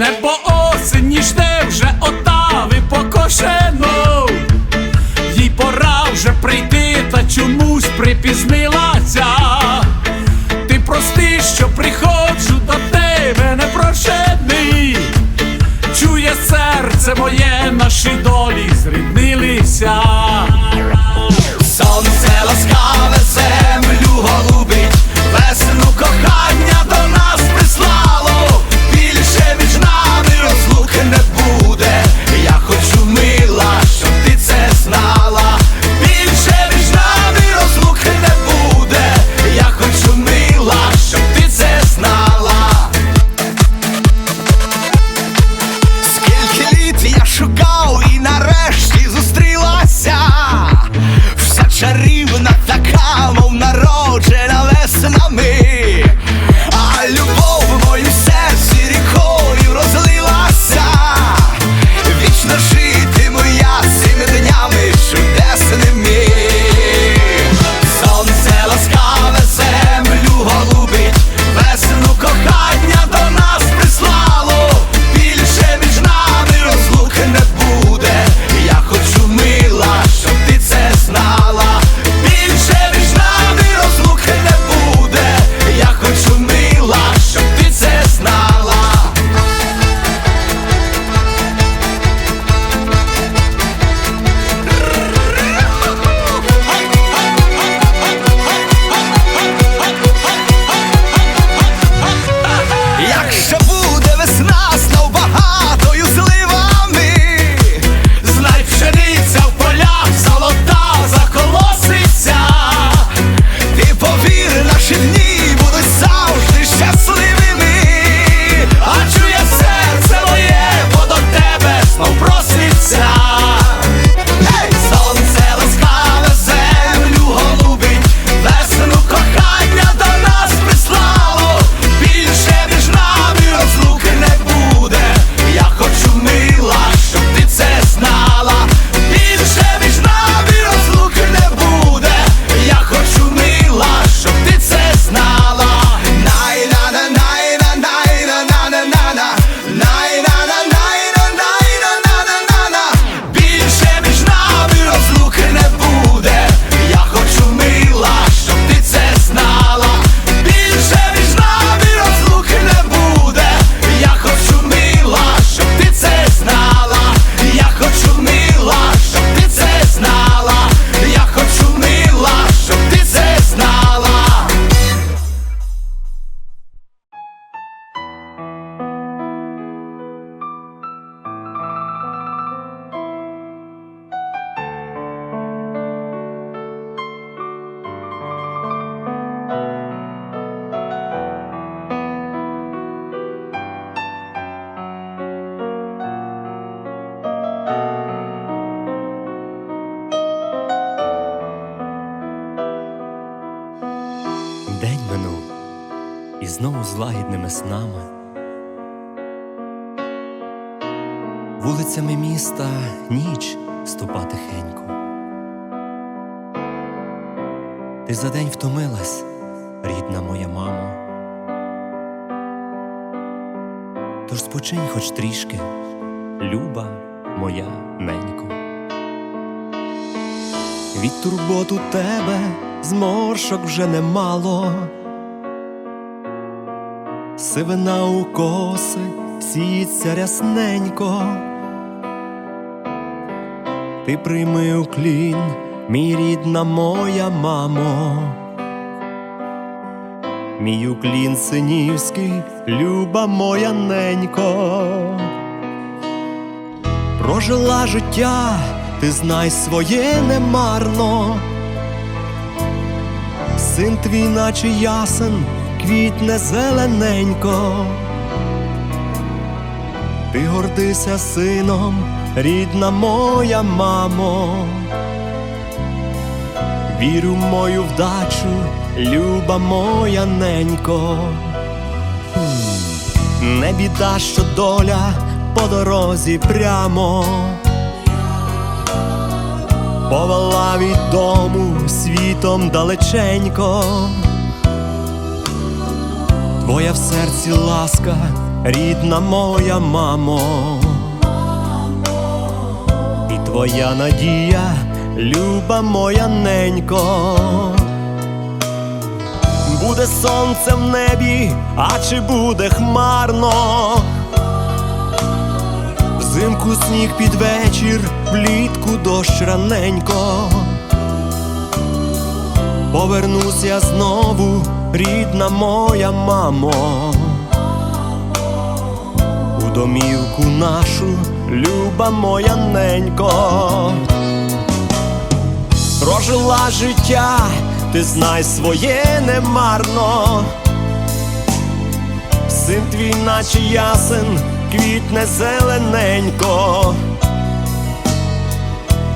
Небо осінішне вже отави покошено, їй пора вже прийти, та чомусь припізнилася. Ти прости, що приходжу до тебе непрошений, чує серце моє, наші долі зріднилися. Сонце ласкаве блакитними снами, вулицями міста ніч ступа тихенько. Ти за день втомилась, рідна моя мама. тож спочинь хоч трішки, люба моя ненько. Від турботу тебе зморшок вже немало сивина у коси сіється рясненько, ти прийми уклін, мій рідна моя мамо, мій уклін синівський, люба моя ненько, прожила життя, ти знай своє немарно, син твій, наче ясен квітне зелененько, ти гордися сином, рідна моя мамо, вірю в мою вдачу, люба моя ненько, не біда, що доля по дорозі прямо. Повела від дому світом далеченько. Твоя в серці ласка, рідна моя мамо, і твоя надія, люба моя ненько, буде сонце в небі, а чи буде хмарно? Взимку сніг під вечір, влітку дощ раненько, повернуся знову рідна моя мамо, у домівку нашу, люба моя ненько. Прожила життя, ти знай своє немарно. Син твій, наче ясен, квітне зелененько.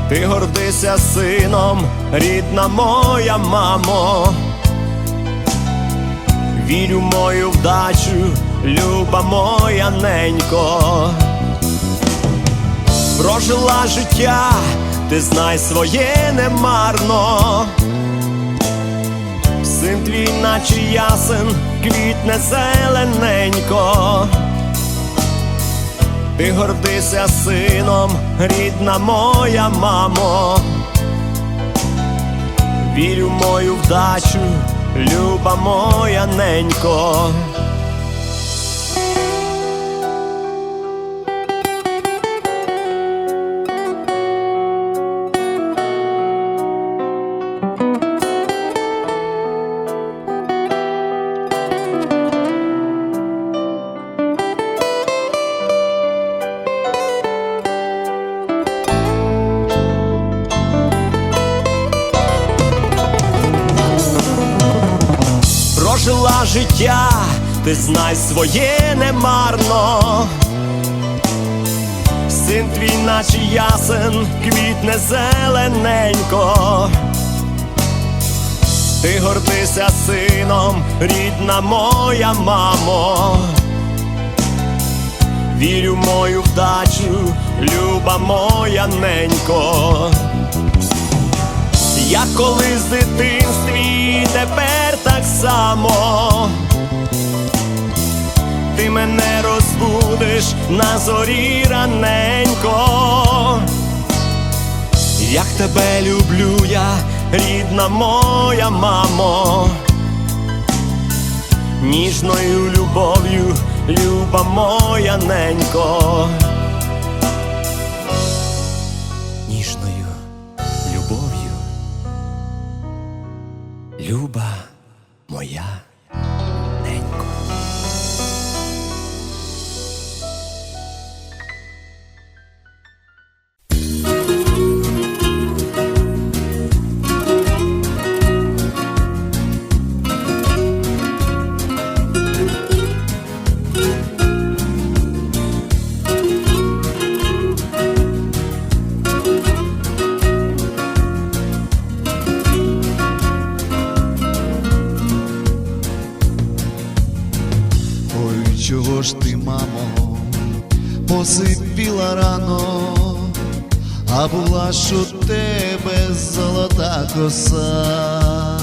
Ти гордися сином, рідна моя мамо. Вірю мою вдачу, люба моя ненько. Прожила життя, ти знай своє немарно. Син твій, наче ясен, квітне зелененько. Ти гордися сином, рідна моя мамо. Вірю мою вдачу, люба моя ненько. Життя, ти знай своє немарно. Син твій, наче ясен, квітне зелененько. Ти гордися сином, рідна моя мамо. Вірю в мою вдачу, люба моя ненько. Я колись в дитинстві, тепер так само. Ти мене розбудиш на зорі раненько. Як тебе люблю я, рідна моя мамо, ніжною любов'ю, люба моя ненько. Люба моя ненько. Посипіла рано, а була ж у тебе золота коса.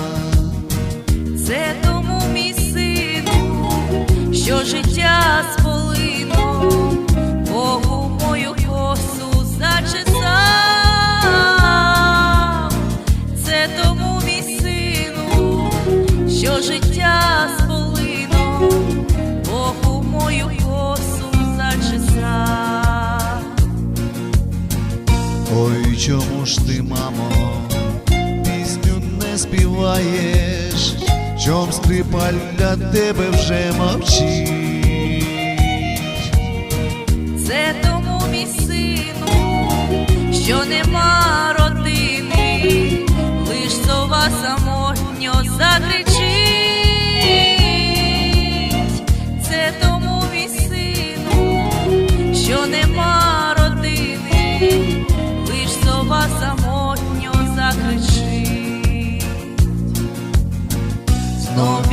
Це тому мій сину, що життя співаєш, чом скрипаль для тебе вже мовчить. Це тому мій сину, що нема родини, лиш сова самотньо закричить.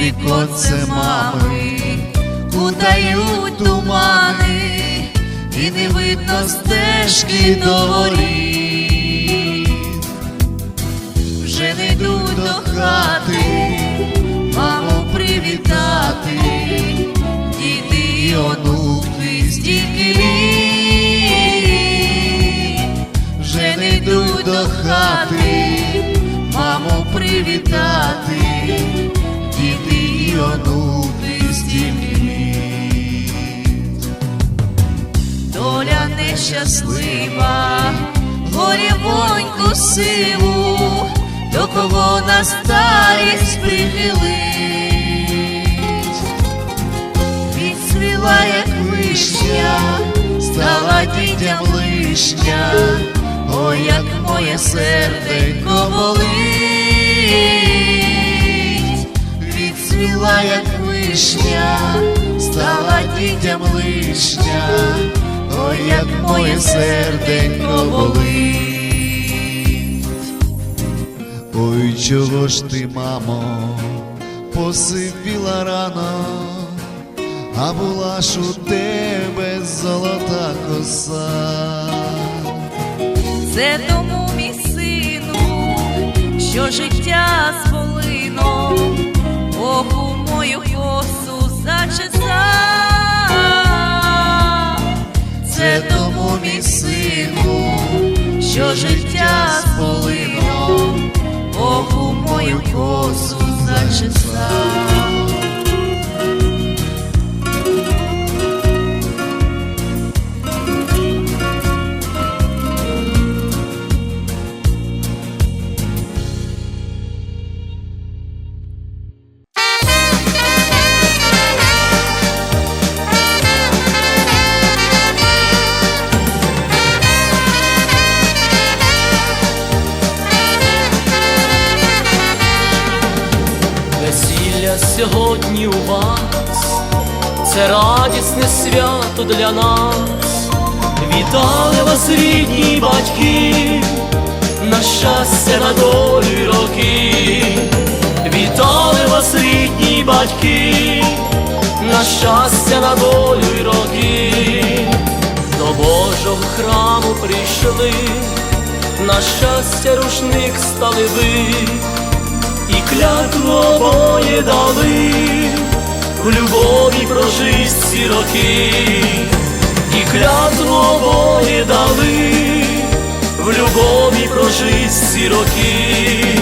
Віконце мами кутають тумани, і не видно стежки до воріт. Вже не йдуть до хати, Доля нещаслива, горівоньку сиву, до кого на старість прихилить, відсвіла, як вишня, стала дітям лишня, ой, як моє серденько болить, відсвіла, як вишня, стала дітям лишня, ой, як моє серденько болить. Ой, чого ж ти, мамо, посивіла рано, а була ж у тебе золота коса. Це тому, мій сину, що життя з волином, Богу мою косу зачесав. Мій сину, що життя з волином, Богу мою косу зачесав. Сьогодні у вас, це радісне свято для нас. Вітали вас, рідні батьки, на щастя, на долю роки. Вітали вас, рідні батьки, на щастя, на долю роки. До Божого храму прийшли, на щастя, рушник стали ви клятву обоє дали, в любові прожить ці роки, і клятву обоє дали, в любові прожить ці роки.